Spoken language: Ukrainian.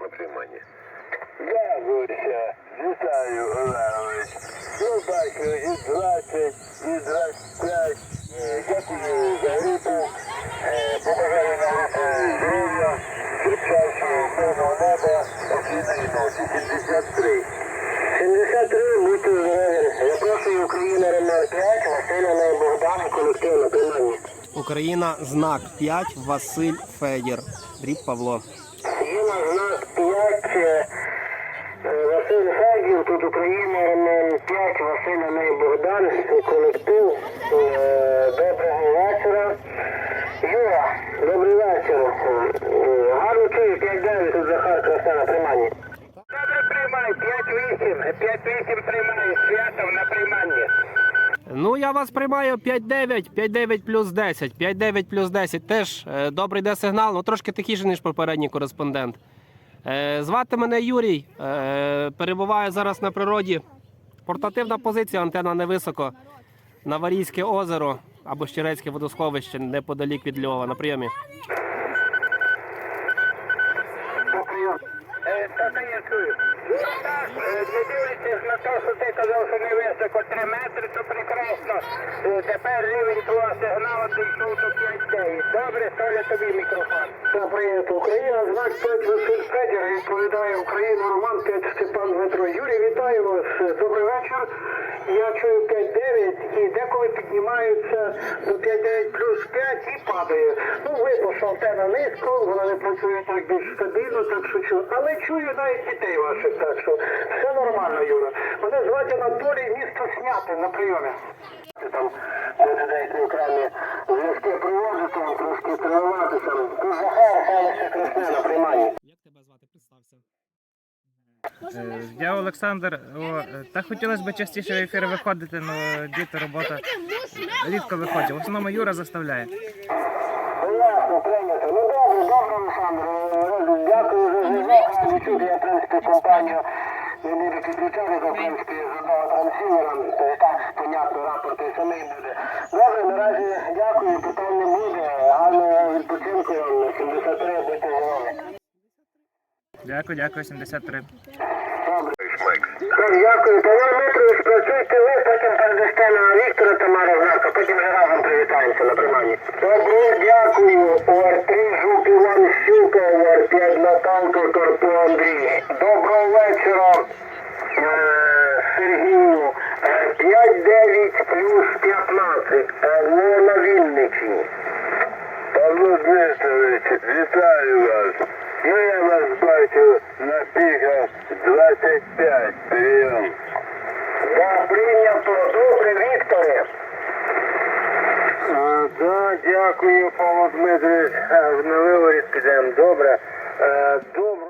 на прийманні. Дякуюся. Вітаю, Олегович. Ну, бачу, і 20, і 25. Е, Дякую за групу. Е, Побажаю нам е, здоров'я, крепчайшого повного неба, спокійної ночі. 73. 73, будьте здорові. Запрошую Україна Роман 5, Василя на Богдана, колектив на прийманні. Україна знак 5, Василь Федір. Дріб Павло. Є на знак 5 е, Василь Федір, тут Україна, Роман 5, Василь Аней Богдан, колектив. Е, Доброго вечора. Юра, добрий вечір. Е, Гарно чую, 5-9, тут Захар Краса на прийманні. Добре приймай, 5-8, 5-8 приймаю, святом на прийманні. Ну, я вас приймаю 5-9, 5-9 плюс 10. 5-9 плюс 10 теж добре йде сигнал, ну трошки тихіше, ніж попередній кореспондент. Е, звати мене Юрій. Е, перебуваю зараз на природі. Портативна позиція, антенна невисоко. Наварійське озеро або Щерецьке водосховище неподалік від Львова на прийомі. Е, Так, я не дивлячись на те, що ти казав, що не високо 3 метри, то прекрасно. Тепер рівень твого сигналу дійшов до 5 Добре, ставлю тобі мікрофон. Прийнято. Україна, знак 5 Василь Федір, відповідає Україна, Роман 5 Степан Дмитро. Юрій, вітаю вас. Добрий вечір. Я чую 5-9 і деколи піднімаються до 5-9 плюс 5 і падає. Ну, видно, що антенна низько, вона не працює так більш стабільно, так що чую. Але чую навіть дітей ваших, так що все нормально, Юра. Мене звати Анатолій, місто Снятин на прийомі. Там деякі окремі зв'язки приводити, трошки тренуватися. Ти Захар, Галище Красне на прийманні. Як тебе звати? Представся. Я Олександр. О, та хотілося б частіше в ефір виходити, але діти, робота рідко виходять. В основному Юра заставляє. Ну, Ясно, прийнято. Ну добре, добре, Олександр. Дякую за зв'язок. Я, в принципі, компанію не буду підключати, в принципі, задав трансівером, то так, понятно, рапорт і самий буде. Добре, наразі дякую, питань не буде. Гарного відпочинку вам на 73, будьте здорові. Дякую, дякую, 73. Добре. Дякую. Павло Дмитрович, працюйте ви, потім передасте на Віктора Тамара Знака, потім вже разом привітаємося на прийманні. Добре, дякую. ОР-3 Жук Іван Щука, ОР-5 Наталка Карпо Андрій. Доброго вечора, е, Сергію. Е, 5-9 плюс 15. Павло на Вінничі. Павло Дмитрович, вітаю вас. Ну, я вас бачу на піках 25 прийом. Да, прийнято. Добре, Вікторе. А, да, дякую, Павло Дмитрович. А, На виворіт. Добре. Е, добре.